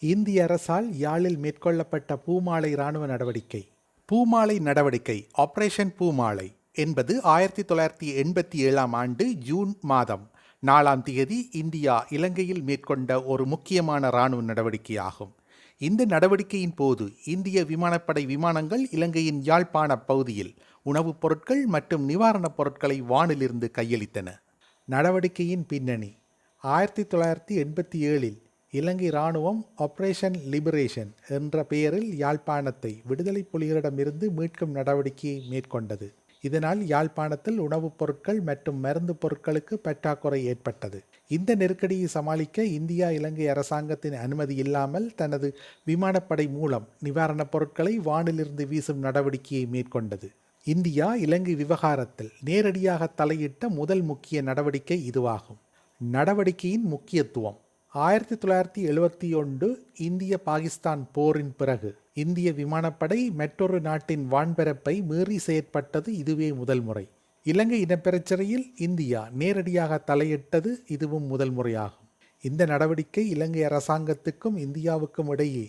இந்திய அரசால் யாழில் மேற்கொள்ளப்பட்ட பூமாலை இராணுவ நடவடிக்கை. பூமாலை நடவடிக்கை ஆபரேஷன் பூமாலை என்பது ஆயிரத்தி தொள்ளாயிரத்தி எண்பத்தி ஏழாம் ஆண்டு ஜூன் மாதம் நாலாம் தேதி இந்தியா இலங்கையில் மேற்கொண்ட ஒரு முக்கியமான இராணுவ நடவடிக்கையாகும். இந்த நடவடிக்கையின் போது இந்திய விமானப்படை விமானங்கள் இலங்கையின் யாழ்ப்பாண பகுதியில் உணவுப் பொருட்கள் மற்றும் நிவாரணப் பொருட்களை வானிலிருந்து கையளித்தன. நடவடிக்கையின் பின்னணி ஆயிரத்தி தொள்ளாயிரத்தி எண்பத்தி ஏழில் இலங்கை இராணுவம் ஆப்ரேஷன் லிபரேஷன் என்ற பெயரில் யாழ்ப்பாணத்தை விடுதலை புலிகளிடமிருந்து மீட்கும் நடவடிக்கையை மேற்கொண்டது. இதனால் யாழ்ப்பாணத்தில் உணவுப் பொருட்கள் மற்றும் மருந்து பொருட்களுக்கு பற்றாக்குறை ஏற்பட்டது. இந்த நெருக்கடியை சமாளிக்க இந்தியா இலங்கை அரசாங்கத்தின் அனுமதி இல்லாமல் தனது விமானப்படை மூலம் நிவாரணப் பொருட்களை வானிலிருந்து வீசும் நடவடிக்கையை மேற்கொண்டது. இந்தியா இலங்கை விவகாரத்தில் நேரடியாக தலையிட்ட முதல் முக்கிய நடவடிக்கை இதுவாகும். நடவடிக்கையின் முக்கியத்துவம் ஆயிரத்தி தொள்ளாயிரத்தி எழுபத்தி ஒன்று இந்திய பாகிஸ்தான் போரின் பிறகு இந்திய விமானப்படை மற்றொரு நாட்டின் வான்பரப்பை மீறி செயற்பட்டது இதுவே முதல் முறை. இலங்கை இனப்பிரச்சனையில் இந்தியா நேரடியாக தலையிட்டது இதுவும் முதல் முறையாகும். இந்த நடவடிக்கை இலங்கை அரசாங்கத்துக்கும் இந்தியாவுக்கும் இடையே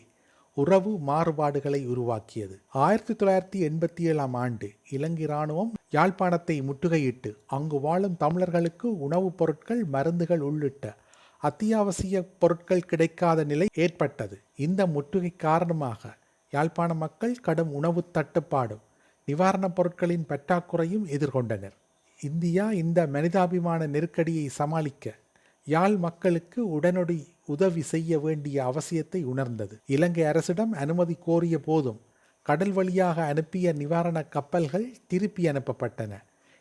உறவு மாறுபாடுகளை உருவாக்கியது. ஆயிரத்தி தொள்ளாயிரத்தி எண்பத்தி ஏழாம் ஆண்டு இலங்கை இராணுவம் யாழ்ப்பாணத்தை முற்றுகையிட்டு அங்கு வாழும் தமிழர்களுக்கு உணவுப் பொருட்கள் மருந்துகள் உள்ளிட்ட அத்தியாவசிய பொருட்கள் கிடைக்காத நிலை ஏற்பட்டது. இந்த முற்றுகை காரணமாக யாழ்ப்பாண மக்கள் கடும் உணவு தட்டுப்பாடும் நிவாரணப் பொருட்களின் பற்றாக்குறையும் எதிர்கொண்டனர். இந்தியா இந்த மனிதாபிமான நெருக்கடியை சமாளிக்க யாழ் மக்களுக்கு உடனடி உதவி செய்ய வேண்டிய அவசியத்தை உணர்ந்தது. இலங்கை அரசிடம் அனுமதி கோரிய போதும் கடல் வழியாக அனுப்பிய நிவாரண கப்பல்கள் திருப்பி அனுப்பப்பட்டன.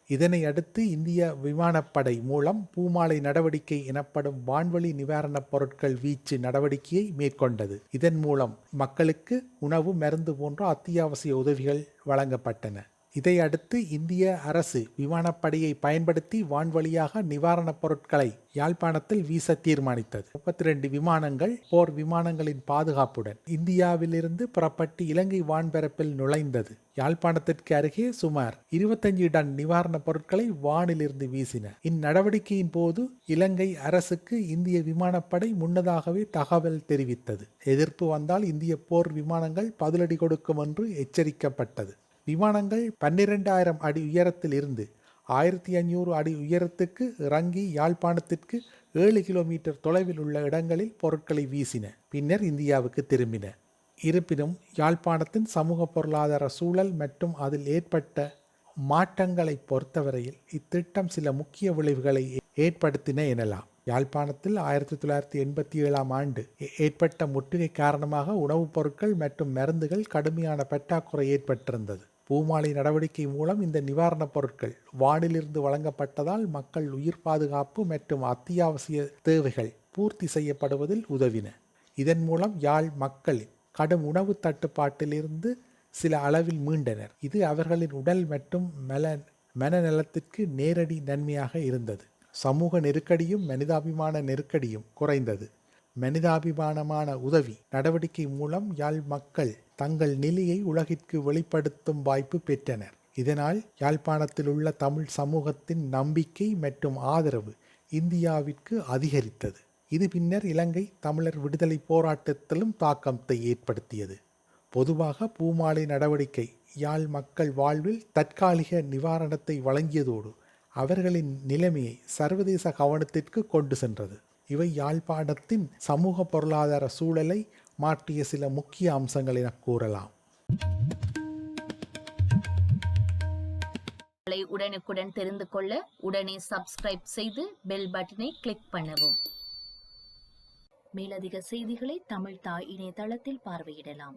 இதனை அடுத்து இந்திய விமானப்படை மூலம் பூமாலை நடவடிக்கை எனப்படும் வான்வழி நிவாரணப் பொருட்கள் வீச்சு நடவடிக்கையை மேற்கொண்டது. இதன் மூலம் மக்களுக்கு உணவு மருந்து போன்ற அத்தியாவசிய உதவிகள் வழங்கப்பட்டன. இதையடுத்து இந்திய அரசு விமானப்படையை பயன்படுத்தி வான்வழியாக நிவாரணப் பொருட்களை யாழ்ப்பாணத்தில் வீச தீர்மானித்தது. முப்பத்தி ரெண்டு விமானங்கள் போர் விமானங்களின் பாதுகாப்புடன் இந்தியாவிலிருந்து புறப்பட்டு இலங்கை வான்பரப்பில் நுழைந்தது. யாழ்ப்பாணத்திற்கு அருகே சுமார் இருபத்தஞ்சு டன் நிவாரணப் பொருட்களை வானிலிருந்து வீசின. இந்நடவடிக்கையின் போது இலங்கை அரசுக்கு இந்திய விமானப்படை முன்னதாகவே தகவல் தெரிவித்தது. எதிர்ப்பு வந்தால் இந்திய போர் விமானங்கள் பதிலடி கொடுக்கும் என்று எச்சரிக்கப்பட்டது. விமானங்கள் பன்னிரெண்டாயிரம் அடி உயரத்தில் இருந்து ஆயிரத்தி ஐநூறு அடி உயரத்துக்கு இறங்கி யாழ்ப்பாணத்திற்கு ஏழு கிலோமீட்டர் தொலைவில் உள்ள இடங்களில் பொருட்களை வீசின பின்னர் இந்தியாவுக்கு திரும்பின. இருப்பினும் யாழ்ப்பாணத்தின் சமூக பொருளாதார சூழல் மற்றும் அதில் ஏற்பட்ட மாற்றங்களை பொறுத்தவரையில் இத்திட்டம் சில முக்கிய விளைவுகளை ஏற்படுத்தின எனலாம். யாழ்ப்பாணத்தில் ஆயிரத்தி தொள்ளாயிரத்தி எண்பத்தி ஏழாம் ஆண்டு ஏற்பட்ட முற்றுகை காரணமாக உணவுப் பொருட்கள் மற்றும் மருந்துகள் கடுமையான பற்றாக்குறை ஏற்பட்டிருந்தது. பூமாலை நடவடிக்கை மூலம் இந்த நிவாரணப் பொருட்கள் வானிலிருந்து வழங்கப்பட்டதால் மக்கள் உயிர் பாதுகாப்பு மற்றும் அத்தியாவசிய தேவைகள் பூர்த்தி செய்யப்படுவதில் உதவின. இதன் மூலம் யாழ் மக்கள் கடும் உணவு தட்டுப்பாட்டிலிருந்து சில அளவில் மீண்டனர். இது அவர்களின் உடல் மற்றும் மல மனநலத்திற்கு நேரடி நன்மையாக இருந்தது. சமூக நெருக்கடியும் மனிதாபிமான நெருக்கடியும் குறைந்தது. மனிதாபிமானமான உதவி நடவடிக்கை மூலம் யாழ் மக்கள் தங்கள் நிலையை உலகிற்கு வெளிப்படுத்தும் வாய்ப்பு பெற்றனர். இதனால் யாழ்ப்பாணத்தில் உள்ள தமிழ் சமூகத்தின் நம்பிக்கை மற்றும் ஆதரவு இந்தியாவிற்கு அதிகரித்தது. இது பின்னர் இலங்கை தமிழர் விடுதலை போராட்டத்திலும் தாக்கத்தை ஏற்படுத்தியது. பொதுவாக பூமாலை நடவடிக்கை யாழ் மக்கள் வாழ்வில் தற்காலிக நிவாரணத்தை வழங்கியதோடு அவர்களின் நிலைமையை சர்வதேச கவனத்திற்கு கொண்டு சென்றது. இவை யாழ்ப்பாணத்தின் சமூக பொருளாதார சூழலை மாற்றிய சில முக்கிய அம்சங்கள் என கூறலாம். உடனுக்குடன் தெரிந்து கொள்ள உடனே சப்ஸ்கிரைப் செய்து பெல் பட்டனை கிளிக் பண்ணவும். மேலதிக செய்திகளை தமிழ் தாய் இணையதளத்தில் பார்வையிடலாம்.